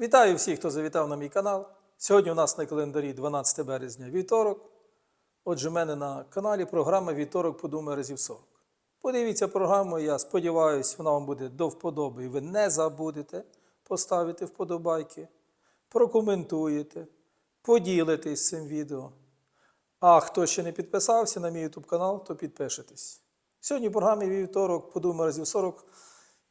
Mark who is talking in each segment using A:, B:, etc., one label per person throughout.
A: Вітаю всіх, хто завітав на мій канал. Сьогодні у нас на календарі 12 березня вівторок. Отже, в мене на каналі програма Вівторок подумай разів 40. Подивіться програму, я сподіваюся, вона вам буде до вподоби, ви не забудете поставити вподобайки, прокоментуєте, поділитесь цим відео. А хто ще не підписався на мій YouTube канал, то підпишитесь. Сьогодні в програмі Вівторок подумай разів 40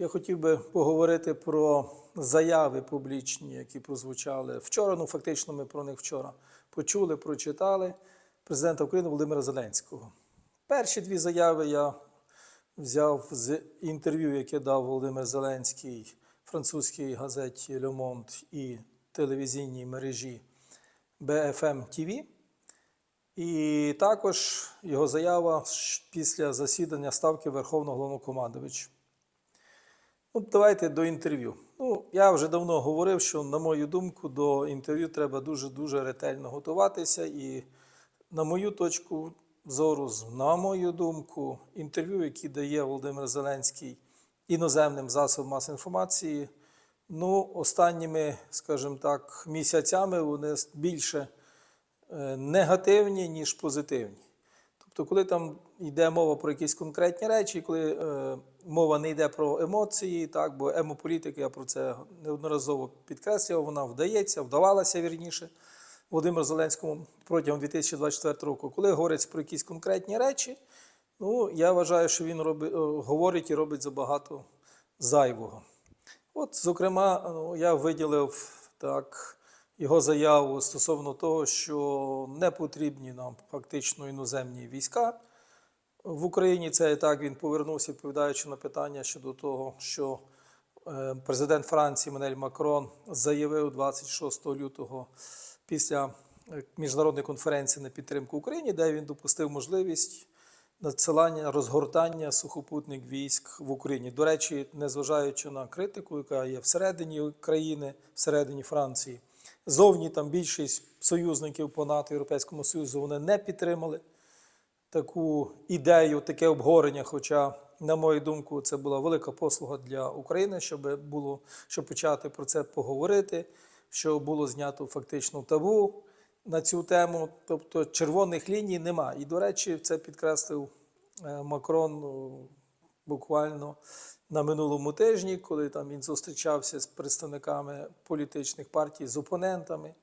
A: я хотів би поговорити про заяви публічні, які прозвучали вчора. Ну, фактично, ми про них вчора почули, прочитали президента України Володимира Зеленського. Перші дві заяви я взяв з інтерв'ю, яке дав Володимир Зеленський французькій газеті Le Monde і телевізійній мережі BFM TV. І також його заява після засідання ставки Верховного Головнокомандувача. Ну, давайте до інтерв'ю. Ну, я вже давно говорив, що, на мою думку, до інтерв'ю треба дуже-дуже ретельно готуватися. І, на мою точку зору, на мою думку, інтерв'ю, які дає Володимир Зеленський іноземним засобам масової інформації, ну, останніми, скажімо так, місяцями вони більше е, негативні, ніж позитивні. Тобто, коли там йде мова про якісь конкретні речі, коли е, мова не йде про емоції, так, бо емополітика, я про це неодноразово підкреслював, вона вдається, вдавалася вірніше Володимиру Зеленському протягом 2024 року. Коли говориться про якісь конкретні речі, ну, я вважаю, що він роби, о, говорить і робить забагато зайвого. От, зокрема, ну, я виділив так його заяву стосовно того, що не потрібні нам фактично іноземні війська. В Україні це і так він повернувся, відповідаючи на питання щодо того, що е, президент Франції Манель Макрон заявив 26 лютого після е, міжнародної конференції на підтримку Україні, де він допустив можливість надсилання розгортання сухопутних військ в Україні. До речі, незважаючи на критику, яка є всередині країни, всередині Франції. Зовні там більшість союзників по НАТО Європейському Союзу вони не підтримали таку ідею, таке обговорення. Хоча, на мою думку, це була велика послуга для України, щоб було щоб почати про це поговорити, щоб було знято фактично табу на цю тему. Тобто червоних ліній нема. І, до речі, це підкреслив е, Макрон ну, буквально на минулому тижні, коли там він зустрічався з представниками політичних партій, з опонентами.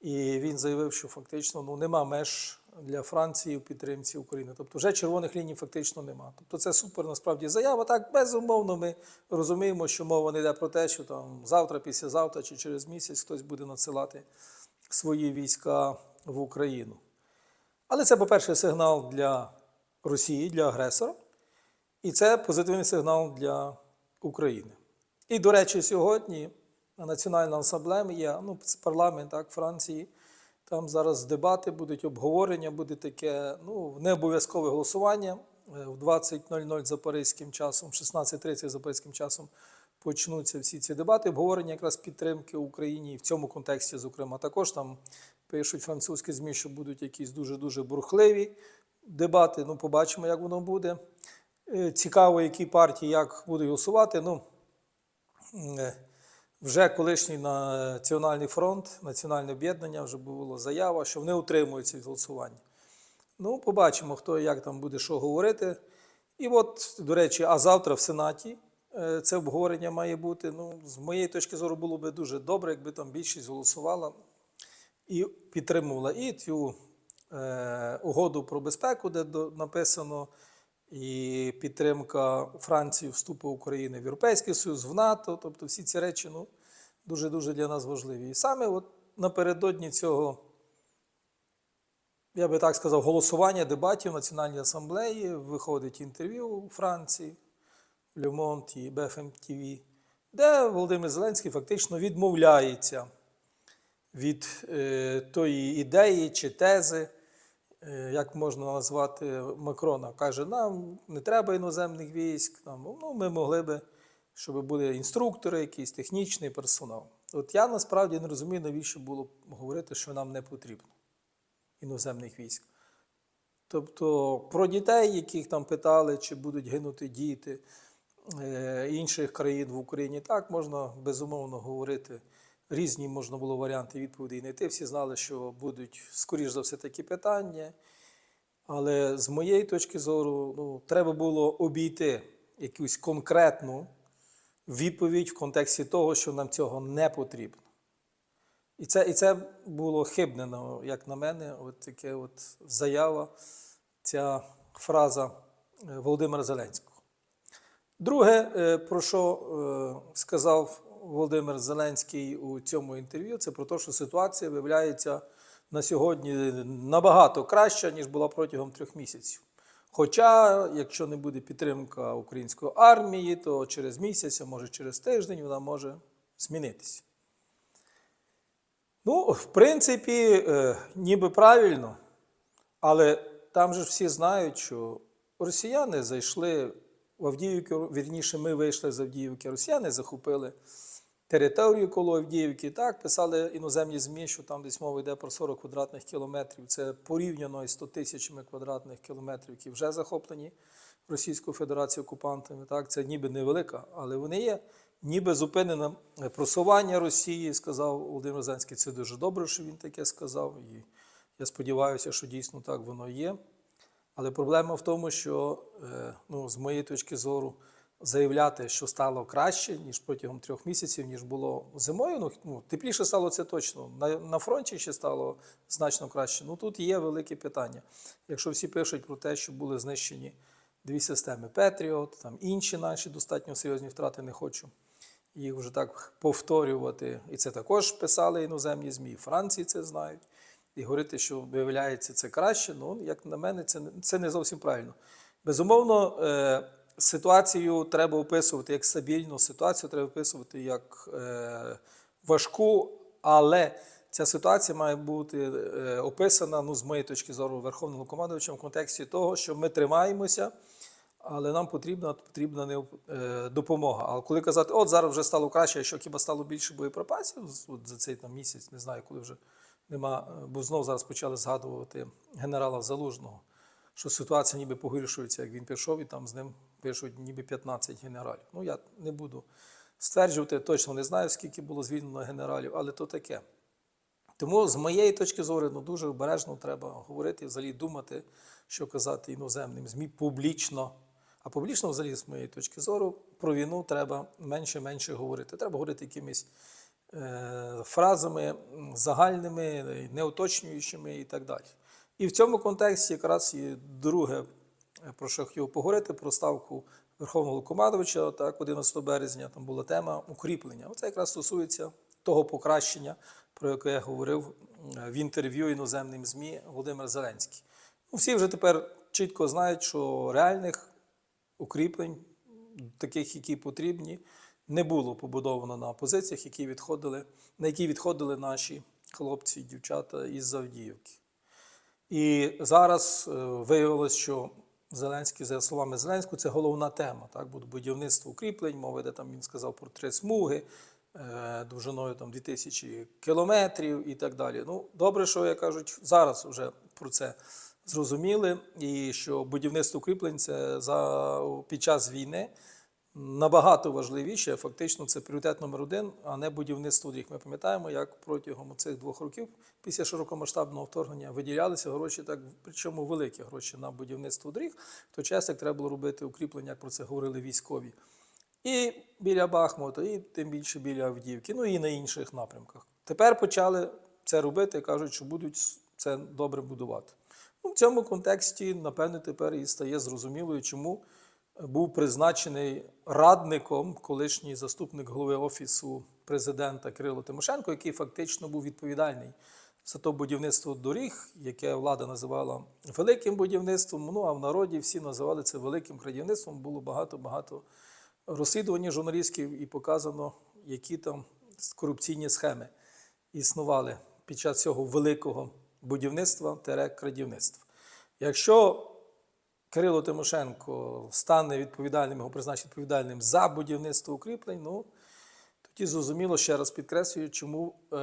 A: І він заявив, що фактично ну, нема меж для Франції в підтримці України. Тобто вже червоних ліній фактично нема. Тобто це супер насправді заява. Так, безумовно, ми розуміємо, що мова не йде про те, що там завтра, післязавтра чи через місяць хтось буде надсилати свої війська в Україну. Але це, по-перше, сигнал для Росії, для агресора, і це позитивний сигнал для України. І, до речі, сьогодні Національна асамблея, ну, це парламент так, Франції, там зараз дебати будуть, обговорення, буде таке ну, не обов'язкове голосування. Е, В 20.00 за паризьким часом, 16.30 за паризьким часом почнуться всі ці дебати, обговорення якраз підтримки Україні в цьому контексті, зокрема, також там пишуть французькі ЗМІ, що будуть якісь дуже-дуже бурхливі дебати. Ну, побачимо, як воно буде. Е, Цікаво, які партії як будуть голосувати. Ну, е, вже колишній Національний фронт, національне об'єднання вже була заява, що вони утримуються від голосування. Ну, побачимо, хто як там буде що говорити. І от, до речі, а завтра в Сенаті е, це обговорення має бути. Ну, з моєї точки зору, було б дуже добре, якби там більшість голосувала і підтримувала і цю е, угоду про безпеку, де написано і підтримка Франції вступу України в Європейський Союз, в НАТО. Тобто всі ці речі ну, дуже-дуже для нас важливі. І саме от напередодні цього, я би так сказав, голосування дебатів Національній асамблеї виходить інтерв'ю у Франції, Le Monde і BFM TV, де Володимир Зеленський фактично відмовляється від е, тої ідеї чи тези, як можна назвати Макрона. Каже, нам не треба іноземних військ, нам, ну, ми могли би, щоб були інструктори, якийсь технічний персонал. От я насправді не розумію, навіщо було говорити, що нам не потрібно іноземних військ. Тобто про дітей, яких там питали, чи будуть гинути діти, е, інших країн в Україні. Так, можна безумовно говорити. Різні можна було варіанти відповідей знайти. Всі знали, що будуть, скоріш за все, такі питання. Але з моєї точки зору, ну, треба було обійти якусь конкретну відповідь в контексті того, що нам цього не потрібно. І це, і це було хибне, ну, як на мене, от таке от заява, ця фраза е, Володимира Зеленського. Друге, е, про що е, сказав Володимир Зеленський у цьому інтерв'ю, це про те, що ситуація виявляється на сьогодні набагато краща, ніж була протягом трьох місяців. Хоча, якщо не буде підтримка української армії, то через місяць, а може через тиждень, вона може змінитися. Ну, в принципі, е, ніби правильно, але там же всі знають, що росіяни зайшли в Авдіївку, вірніше, ми вийшли з Авдіївки, росіяни захопили територію коло Авдіївки. Так, писали іноземні ЗМІ, що там десь мова йде про 40 квадратних кілометрів. Це порівняно із 100 тисячами квадратних кілометрів, які вже захоплені Російською Федерацією окупантами. Так, це ніби невелика, але вони є. Ніби зупинено просування Росії, сказав Володимир Зеленський. Це дуже добре, що він таке сказав. І я сподіваюся, що дійсно так воно є. Але проблема в тому, що е, ну, з моєї точки зору заявляти, що стало краще, ніж протягом трьох місяців, ніж було зимою. Ну, ну тепліше стало це точно. На, на фронті ще стало значно краще. Ну тут є велике питання. Якщо всі пишуть про те, що були знищені дві системи Петріот, там інші наші достатньо серйозні втрати, не хочу їх вже так повторювати. І це також писали іноземні ЗМІ. Франції це знають. І говорити, що виявляється це краще, ну, як на мене, це, це не зовсім правильно. Безумовно, е, ситуацію треба описувати як стабільну, ситуацію треба описувати як е, важку, але ця ситуація має бути е, описана, ну, з моєї точки зору, Верховним командувачем в контексті того, що ми тримаємося, але нам потрібна, потрібна не, е, допомога. А коли казати, от зараз вже стало краще, а що хіба стало більше боєприпасів от за цей там, місяць, не знаю, коли вже нема, е, бо знов зараз почали згадувати генерала Залужного, що ситуація ніби погіршується, як він пішов, і там з ним пишуть ніби 15 генералів. Ну, я не буду стверджувати, точно не знаю, скільки було звільнено генералів, але то таке. Тому з моєї точки зору ну, дуже обережно треба говорити, взагалі думати, що казати іноземним ЗМІ публічно. А публічно, взагалі, з моєї точки зору, про війну треба менше-менше говорити. Треба говорити якимись фразами загальними, неуточнюючими і так далі. І в цьому контексті якраз і друге, е, про що хотів поговорити, про ставку Верховного командувача, так, 11 березня, там була тема укріплення. Оце якраз стосується того покращення, про яке я говорив в інтерв'ю іноземним ЗМІ Володимир Зеленський. Ну, всі вже тепер чітко знають, що реальних укріплень, таких, які потрібні, не було побудовано на позиціях, які відходили, на які відходили наші хлопці і дівчата із Авдіївки. І зараз е, виявилось, що Зеленський, за словами Зеленського, це головна тема. Так, буде будівництво укріплень, мова йде там, він сказав про три смуги, е, довжиною там 2000 кілометрів і так далі. Ну, добре, що як кажуть, зараз вже про це зрозуміли, і що будівництво укріплень це за, під час війни набагато важливіше. Фактично, це пріоритет номер один, а не будівництво доріг. Ми пам'ятаємо, як протягом цих двох років після широкомасштабного вторгнення виділялися гроші, так причому великі гроші на будівництво доріг. В той час, як треба було робити укріплення, як про це говорили військові. І біля Бахмута, і тим більше біля Авдіївки, ну і на інших напрямках. Тепер почали це робити, кажуть, що будуть це добре будувати. Ну, в цьому контексті, напевне, тепер і стає зрозумілою, чому був призначений радником колишній заступник голови офісу президента Кирило Тимошенко, який фактично був відповідальний за то будівництво доріг, яке влада називала великим будівництвом. Ну а в народі всі називали це великим крадівництвом. Було багато-багато розслідувань журналістів і показано, які там корупційні схеми існували під час цього великого будівництва тере крадівництва. Якщо Кирило Тимошенко стане відповідальним, його призначить відповідальним за будівництво укріплень, ну тоді зрозуміло, ще раз підкреслюю, чому е,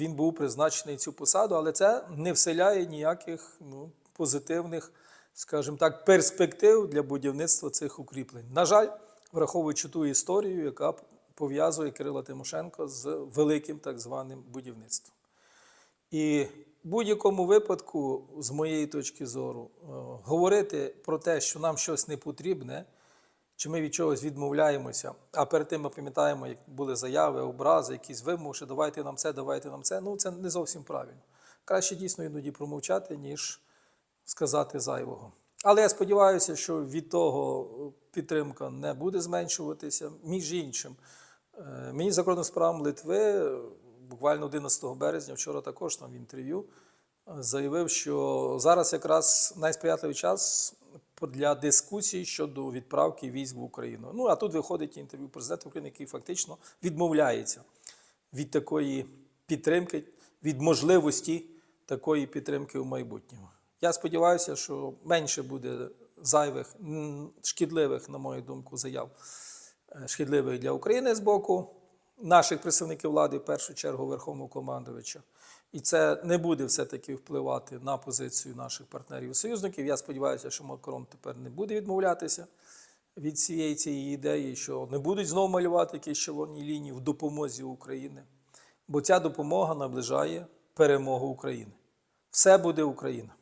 A: він був призначений цю посаду, але це не вселяє ніяких ну, позитивних, скажімо так, перспектив для будівництва цих укріплень. На жаль, враховуючи ту історію, яка пов'язує Кирила Тимошенко з великим так званим будівництвом. І будь-якому випадку, з моєї точки зору, е, говорити про те, що нам щось не потрібне, чи ми від чогось відмовляємося, а перед тим ми пам'ятаємо, як були заяви, образи, якісь що давайте нам це, давайте нам це. Ну, це не зовсім правильно. Краще дійсно іноді промовчати, ніж сказати зайвого. Але я сподіваюся, що від того підтримка не буде зменшуватися. Між іншим, е, мені закордонним справам Литви е, буквально 11 березня, вчора також там в інтерв'ю, е, заявив, що зараз якраз найсприятливий час для дискусій щодо відправки військ в Україну. Ну а тут виходить інтерв'ю президента України, який фактично відмовляється від такої підтримки, від можливості такої підтримки в майбутньому. Я сподіваюся, що менше буде зайвих, шкідливих, на мою думку, заяв е, шкідливих для України з боку наших представників влади, в першу чергу Верховного командувача. І це не буде все-таки впливати на позицію наших партнерів і союзників. Я сподіваюся, що Макрон тепер не буде відмовлятися від цієї цієї ідеї, що не будуть знову малювати якісь червоні лінії в допомозі України. Бо ця допомога наближає перемогу України. Все буде Україна.